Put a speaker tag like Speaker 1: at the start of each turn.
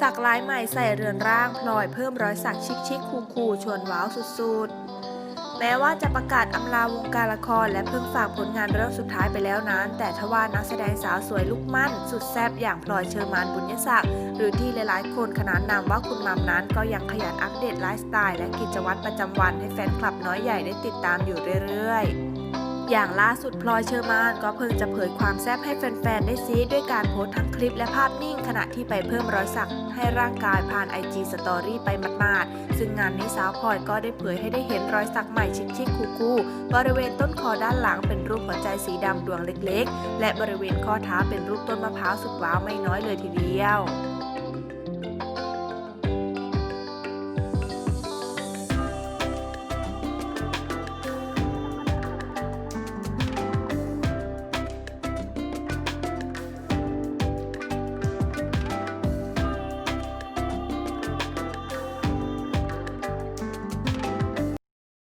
Speaker 1: สักลายใหม่ใส่เรือนร่างพลอยเพิ่มรอยสักชิคชิคคูคูๆชวนว้าวสุดๆ แม้ว่าจะประกาศอำลาวงการละครและเพิ่งฝากผลงานเรื่องสุดท้ายไปแล้วนั้น แต่ทว่านักแสดงสาวสวยลูกมั่น สุดแซ่บอย่างพลอยเชอร์มานบุญยศักดิ์หรือที่หลายๆ คนขนานนามว่าคุณมัมนั้นก็ยังขยันอัปเดตไลฟ์สไตล์และกิจวัตรประจำวันให้แฟนคลับน้อยใหญ่ได้ติดตามอยู่เรื่อยๆ อย่างล่าสุดพลอยเชอร์มานก็เพิ่งจะเผยความแซ่บให้แฟนๆ ได้ซีด้วยการโพสต์ทั้งคลิปและภาพนิ่ง ขณะที่ไปเพิ่มรอยสักให้ร่างกายผ่าน IG Story ไปมาดๆ ซึ่งงานนี้สาวพลอยก็ได้เผยให้ได้เห็นรอยสักใหม่ชิคๆคูลๆบริเวณต้นคอด้านหลังเป็นรูปหัวใจสีดำดวงเล็กๆ และบริเวณข้อเท้าเป็นรูปต้นมะพร้าวสุดว้าวไม่น้อยเลยทีเดียว